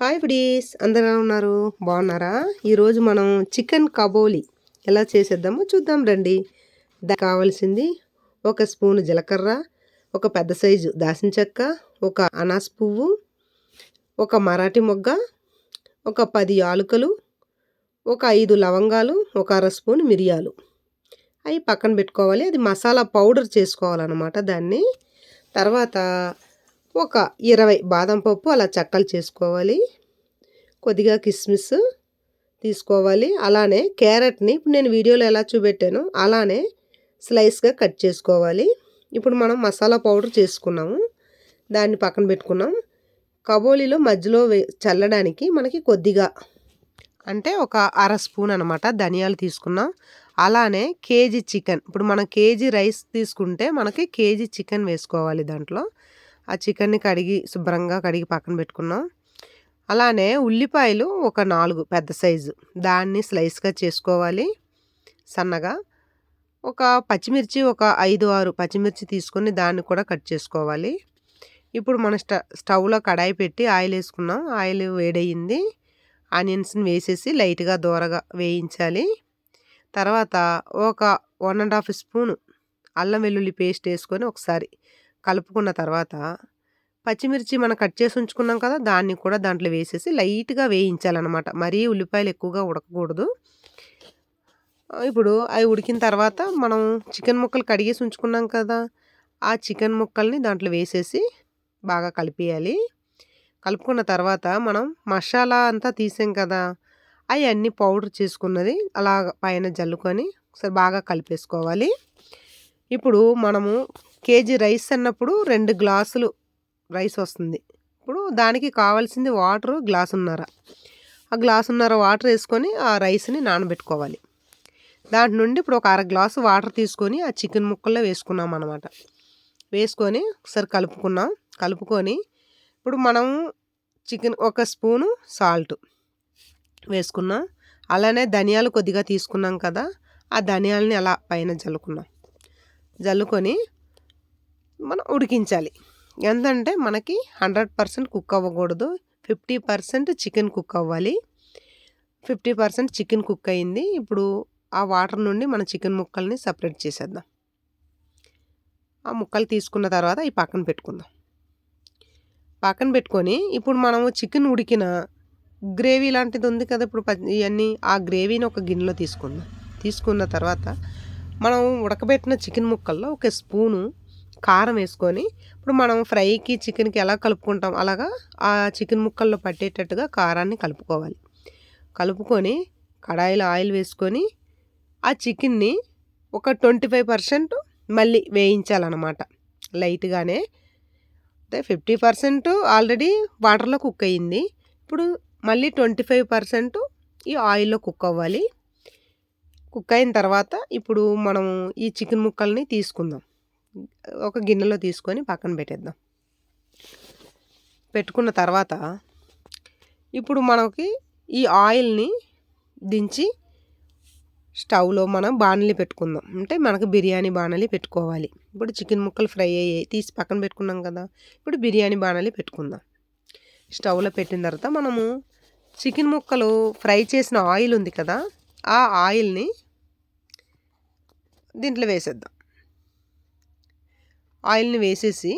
Hi buddies అందరూ ఎలా ఉన్నారు? బాగున్నారా? ఈరోజు మనం చికెన్ కబోలి ఎలా చేసేద్దామో చూద్దాం రండి. దానికి కావాల్సింది ఒక స్పూన్ జీలకర్ర ఒక పెద్ద సైజు దాసిన చెక్క ఒక అనాస్ పువ్వు ఒక మరాఠీ మొగ్గ ఒక పది యాలుకలు ఒక ఐదు లవంగాలు ఒక అర స్పూన్ మిరియాలు. అవి పక్కన పెట్టుకోవాలి. అది మసాలా పౌడర్ చేసుకోవాలన్నమాట దాన్ని. తర్వాత ఒక ఇరవై బాదం పప్పు అలా చక్కలు చేసుకోవాలి. కొద్దిగా కిస్మిస్ తీసుకోవాలి. అలానే క్యారెట్ని ఇప్పుడు నేను వీడియోలో ఎలా చూపెట్టానో అలానే స్లైస్గా కట్ చేసుకోవాలి. ఇప్పుడు మనం మసాలా పౌడర్ చేసుకున్నాము. దాన్ని పక్కన పెట్టుకున్నాం. కబోలీలో మధ్యలో వే చల్లడానికి మనకి కొద్దిగా అంటే ఒక అర స్పూన్ అనమాట ధనియాలు తీసుకున్నాం. అలానే కేజీ చికెన్ ఇప్పుడు మనం కేజీ రైస్ తీసుకుంటే మనకి కేజీ చికెన్ వేసుకోవాలి దాంట్లో. ఆ చికెన్ని కడిగి శుభ్రంగా కడిగి పక్కన పెట్టుకున్నాం. అలానే ఉల్లిపాయలు ఒక నాలుగు పెద్ద సైజు. దాన్ని స్లైస్గా చేసుకోవాలి సన్నగా. ఒక పచ్చిమిర్చి ఒక ఐదు ఆరు పచ్చిమిర్చి తీసుకొని దాన్ని కూడా కట్ చేసుకోవాలి. ఇప్పుడు మన స్ట స్టవ్లో కడాయి పెట్టి ఆయిల్ వేసుకున్నాం. ఆయిల్ వేడయింది. ఆనియన్స్ని వేసేసి లైట్గా దూరగా వేయించాలి. తర్వాత ఒక వన్ అండ్ హాఫ్ స్పూను అల్లం వెల్లుల్లి పేస్ట్ వేసుకొని ఒకసారి కలుపుకున్న తర్వాత పచ్చిమిర్చి మనం కట్ చేసి ఉంచుకున్నాం కదా దాన్ని కూడా దాంట్లో వేసేసి లైట్గా వేయించాలన్నమాట. మరీ ఉల్లిపాయలు ఎక్కువగా ఉడకకూడదు. ఇప్పుడు అవి ఉడికిన తర్వాత మనం చికెన్ ముక్కలు కడిగేసి ఉంచుకున్నాం కదా ఆ చికెన్ ముక్కల్ని దాంట్లో వేసేసి బాగా కలిపేయాలి. కలుపుకున్న తర్వాత మనం మసాలా అంతా తీసాం కదా అవి అన్నీ పౌడర్ చేసుకున్నది అలా పైన జల్లుకొని ఒకసారి బాగా కలిపేసుకోవాలి. ఇప్పుడు మనము కేజీ రైస్ అన్నప్పుడు రెండు గ్లాసులు రైస్ వస్తుంది. ఇప్పుడు దానికి కావాల్సింది వాటర్ గ్లాసున్నర. ఆ గ్లాసున్నర వాటర్ వేసుకొని ఆ రైస్ని నానబెట్టుకోవాలి. దాంట్ నుండి ఇప్పుడు ఒక అర గ్లాసు వాటర్ తీసుకొని ఆ చికెన్ ముక్కల్లో వేసుకున్నాం అనమాట వేసుకొని ఒకసారి కలుపుకున్నాం. కలుపుకొని ఇప్పుడు మనం చికెన్ ఒక స్పూను సాల్ట్ వేసుకున్నాం. అలానే ధనియాలు కొద్దిగా తీసుకున్నాం కదా ఆ ధనియాలని అలా పైన జల్లుకున్నాం. జల్లుకొని మనం ఉడికించాలి. ఎంతంటే మనకి హండ్రెడ్ పర్సెంట్ కుక్ అవ్వకూడదు. ఫిఫ్టీ పర్సెంట్ చికెన్ కుక్ అవ్వాలి. ఫిఫ్టీ పర్సెంట్ చికెన్ కుక్ అయింది. ఇప్పుడు ఆ వాటర్ నుండి మన చికెన్ ముక్కల్ని సపరేట్ చేసేద్దాం. ఆ ముక్కలు తీసుకున్న తర్వాత ఈ పక్కన పెట్టుకుందాం. పక్కన పెట్టుకొని ఇప్పుడు మనము చికెన్ ఉడికిన గ్రేవీ లాంటిది ఉంది కదా ఇప్పుడు ఇవన్నీ ఆ గ్రేవీని ఒక గిన్నెలో తీసుకుందాం. తీసుకున్న తర్వాత మనం ఉడకబెట్టిన చికెన్ ముక్కల్లో ఒక స్పూను కారం వేసుకొని ఇప్పుడు మనం ఫ్రైకి చికెన్కి ఎలా కలుపుకుంటాం? అలాగా ఆ చికెన్ ముక్కల్లో పట్టేటట్టుగా కారాన్ని కలుపుకోవాలి. కలుపుకొని కడాయిలో ఆయిల్ వేసుకొని ఆ చికెన్ని ఒక ట్వంటీ ఫైవ్ పర్సెంట్ మళ్ళీ వేయించాలన్నమాట. లైట్గానే. అంటే ఫిఫ్టీ పర్సెంట్ ఆల్రెడీ వాటర్లో కుక్ అయ్యింది ఇప్పుడు మళ్ళీ ట్వంటీ ఫైవ్ పర్సెంట్ ఈ ఆయిల్లో కుక్ అవ్వాలి. కుక్ అయిన తర్వాత ఇప్పుడు మనం ఈ చికెన్ ముక్కల్ని తీసుకుందాం. ఒక గిన్నెలో తీసుకొని పక్కన పెట్టేద్దాం. పెట్టుకున్న తర్వాత ఇప్పుడు మనకి ఈ ఆయిల్ని దించి స్టవ్లో మనం బాణలి పెట్టుకుందాం. అంటే మనకు బిర్యానీ బాణలి పెట్టుకోవాలి. ఇప్పుడు చికెన్ ముక్కలు ఫ్రై అయ్యాయి తీసి పక్కన పెట్టుకున్నాం కదా ఇప్పుడు బిర్యానీ బాణలి పెట్టుకుందాం. స్టవ్లో పెట్టిన తర్వాత మనము చికెన్ ముక్కలు ఫ్రై చేసిన ఆయిల్ ఉంది కదా ఆ ఆయిల్ని దీంట్లో వేసేద్దాం. ఆయిల్ని వేసేసి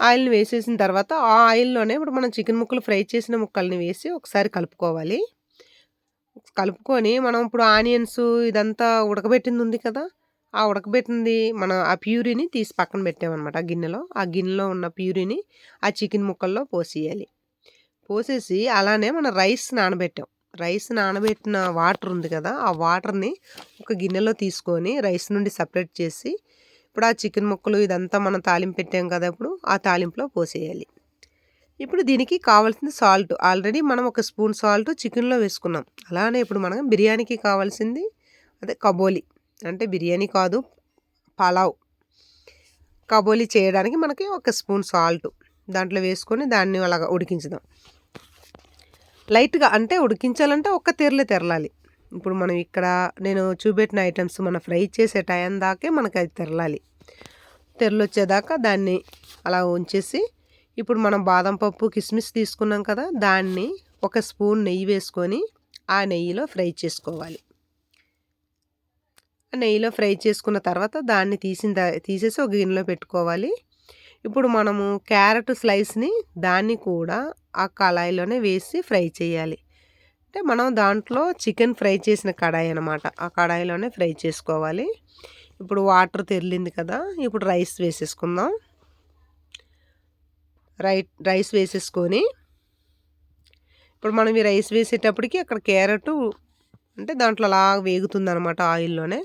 ఆయిల్ని వేసేసిన తర్వాత ఆ ఆయిల్లోనే ఇప్పుడు మనం చికెన్ ముక్కలు ఫ్రై చేసిన ముక్కల్ని వేసి ఒకసారి కలుపుకోవాలి. కలుపుకొని మనం ఇప్పుడు ఆనియన్స్ ఇదంతా ఉడకబెట్టింది ఉంది కదా ఆ ఉడకబెట్టింది మన ఆ ప్యూరీని తీసి పక్కన పెట్టామన్నమాట ఆ గిన్నెలో. ఆ గిన్నెలో ఉన్న ప్యూరీని ఆ చికెన్ ముక్కల్లో పోసేయాలి. పోసేసి అలానే మన రైస్ నానబెట్టాం. రైస్ నానబెట్టిన వాటర్ ఉంది కదా ఆ వాటర్ని ఒక గిన్నెలో తీసుకొని రైస్ నుండి సపరేట్ చేసి ఇప్పుడు ఆ చికెన్ ముక్కలు ఇదంతా మనం తాలింపు పెట్టాం కదా ఇప్పుడు ఆ తాలింపులో పోసేయాలి. ఇప్పుడు దీనికి కావాల్సింది సాల్ట్. ఆల్రెడీ మనం ఒక స్పూన్ సాల్ట్ చికెన్లో వేసుకున్నాం. అలానే ఇప్పుడు మనం బిర్యానీకి కావాల్సింది అదే కబోలి. అంటే బిర్యానీ కాదు పలావ్. కబోలి చేయడానికి మనకి ఒక స్పూన్ సాల్ట్. దాంట్లో వేసుకొని దాన్ని అలాగా ఉడికించుదాం. లైట్గా అంటే ఉడికించాలంటే ఒక్క తెరలే తెరలాలి. ఇప్పుడు మనం ఇక్కడ నేను చూపెట్టిన ఐటమ్స్ మనం ఫ్రై చేసే టైం దాకే మనకి అది తెరలాలి. తెరలు వచ్చేదాకా దాన్ని అలా ఉంచేసి ఇప్పుడు మనం బాదం పప్పు కిస్మిస్ తీసుకున్నాం కదా దాన్ని ఒక స్పూన్ నెయ్యి వేసుకొని ఆ నెయ్యిలో ఫ్రై చేసుకోవాలి. నెయ్యిలో ఫ్రై చేసుకున్న తర్వాత దాన్ని తీసిన తీసేసి ఒక గిన్నెలో పెట్టుకోవాలి. ఇప్పుడు మనము క్యారెట్ స్లైస్ని దాన్ని కూడా ఆ కళాయిలోనే వేసి ఫ్రై చేయాలి. అంటే మనం దాంట్లో చికెన్ ఫ్రై చేసిన కడాయి అనమాట ఆ కడాయిలోనే ఫ్రై చేసుకోవాలి. ఇప్పుడు వాటర్ తెరిలింది కదా ఇప్పుడు రైస్ వేసేసుకుందాం. రై రైస్ వేసేసుకొని ఇప్పుడు మనం ఈ రైస్ వేసేటప్పటికి అక్కడ క్యారెట్ అంటే దాంట్లో అలా వేగుతుంది అనమాట ఆయిల్లోనే.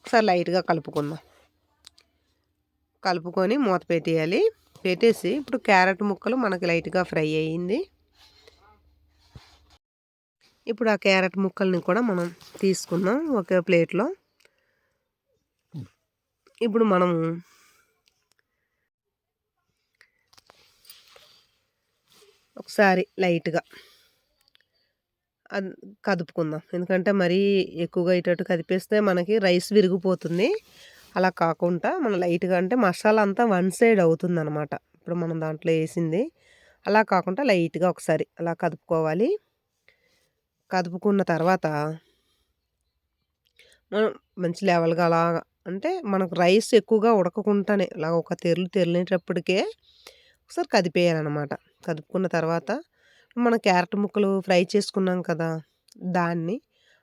ఒకసారి లైట్గా కలుపుకుందాం. కలుపుకొని మూత పెట్టేయాలి. పెట్టేసి ఇప్పుడు క్యారెట్ ముక్కలు మనకి లైట్గా ఫ్రై అయ్యింది. ఇప్పుడు ఆ క్యారెట్ ముక్కల్ని కూడా మనం తీసుకుందాం ఒక ప్లేట్లో. ఇప్పుడు మనము ఒకసారి లైట్గా అది కదుపుకుందాం. ఎందుకంటే మరీ ఎక్కువగా ఇటు కదిపేస్తే మనకి రైస్ విరిగిపోతుంది. అలా కాకుండా మనం లైట్గా అంటే మసాలా అంతా వన్ సైడ్ అవుతుంది అనమాట ఇప్పుడు మనం దాంట్లో వేసింది. అలా కాకుండా లైట్గా ఒకసారి అలా కదుపుకోవాలి. కదుపుకున్న తర్వాత మనం మంచి లెవెల్గా అలా అంటే మనకు రైస్ ఎక్కువగా ఉడకకుండానే అలా ఒక తెరలు తెరిలేటప్పటికే ఒకసారి కదిపేయాలన్నమాట కదుపుకున్న తర్వాత మన క్యారెట్ ముక్కలు ఫ్రై చేసుకున్నాం కదా దాన్ని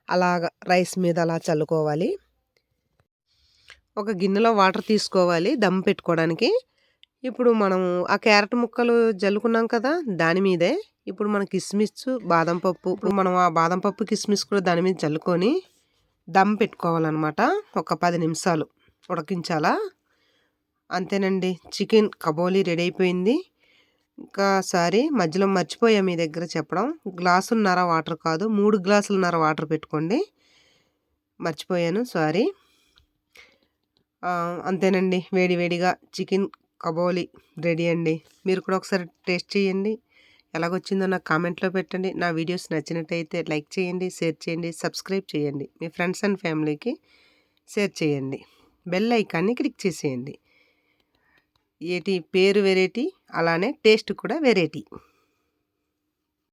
అలాగ రైస్ మీద అలా చల్లుకోవాలి. ఒక గిన్నెలో వాటర్ తీసుకోవాలి దమ్ పెట్టుకోవడానికి. ఇప్పుడు మనము ఆ క్యారెట్ ముక్కలు జల్లుకున్నాం కదా దాని మీదే. ఇప్పుడు మన కిస్మిస్ బాదం పప్పు ఇప్పుడు మనం ఆ బాదం పప్పు కిస్మిస్ కూడా దాని మీద జల్లుకొని దమ్ పెట్టుకోవాలన్నమాట. ఒక పది నిమిషాలు ఉడకించాలా? అంతేనండి. చికెన్ కబోలీ రెడీ అయిపోయింది. ఇంకాసారి మధ్యలో మర్చిపోయా మీ దగ్గర చెప్పడం. గ్లాసున్నర వాటర్ కాదు మూడు గ్లాసులున్నర వాటర్ పెట్టుకోండి. మర్చిపోయాను సారీ. అంతేనండి. వేడి వేడిగా చికెన్ కబోలి రెడీ అండి. మీరు కూడా ఒకసారి టేస్ట్ చేయండి. ఎలాగొచ్చిందో నాకు కామెంట్లో పెట్టండి. నా వీడియోస్ నచ్చినట్టయితే లైక్ చేయండి షేర్ చేయండి సబ్స్క్రైబ్ చేయండి. మీ ఫ్రెండ్స్ అండ్ ఫ్యామిలీకి షేర్ చేయండి. బెల్ ఐకాన్ని క్లిక్ చేసేయండి. ఏటి పేరు వెరైటీ అలానే టేస్ట్ కూడా వెరైటీ.